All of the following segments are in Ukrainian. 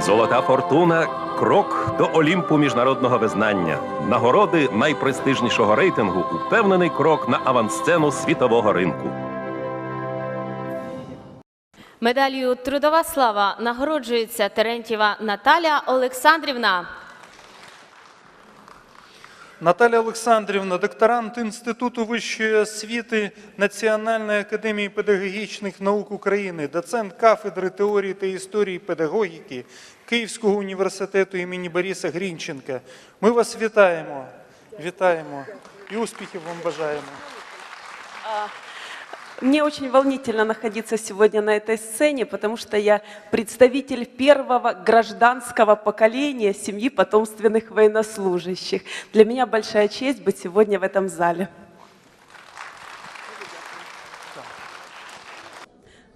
Золота фортуна крок до Олімпу міжнародного визнання. Нагороди найпрестижнішого рейтингу упевнений крок на авансцену світового ринку. Медаллю Трудова слава нагороджується Терентєва Наталя Олександрівна. Наталя Олександрівна, докторант Інституту вищої освіти Національної академії педагогічних наук України, доцент кафедри теорії та історії педагогіки Київського університету імені Бориса Грінченка. Ми вас вітаємо. Вітаємо і успіхів вам бажаємо. Мне очень волнительно находиться сегодня на этой сцене, потому что я представитель первого гражданского поколения семьи потомственных военнослужащих. Для меня большая честь быть сегодня в этом зале.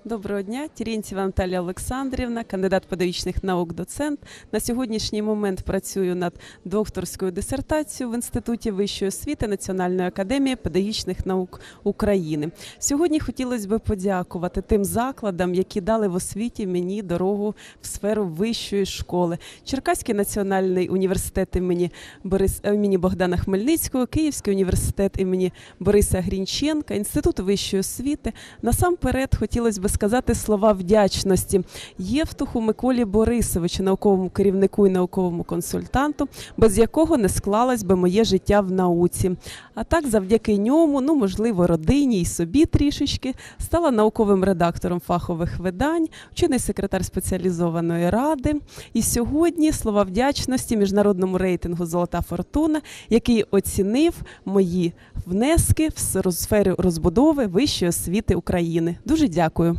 Доброго дня, Терентьєва Наталія Олександрівна, кандидат педагогічних наук, доцент. На сьогоднішній момент працюю над докторською дисертацією в Інституті вищої освіти Національної академії педагогічних наук України. Сьогодні хотілося б подякувати тим закладам, які дали в освіті мені дорогу в сферу вищої школи. Черкаський національний університет імені Борис імені Богдана Хмельницького, Київський університет імені Бориса Грінченка, Інститут вищої освіти. Насамперед хотілося б сказати слова вдячності Євтуху Миколі Борисовичу, науковому керівнику і науковому консультанту, без якого не склалось би моє життя в науці. А так, завдяки ньому, ну можливо, родині і собі трішечки, стала науковим редактором фахових видань, вчений секретар спеціалізованої ради. І сьогодні слова вдячності міжнародному рейтингу Золота фортуна, який оцінив мої внески в сфері розбудови вищої освіти України. Дуже дякую.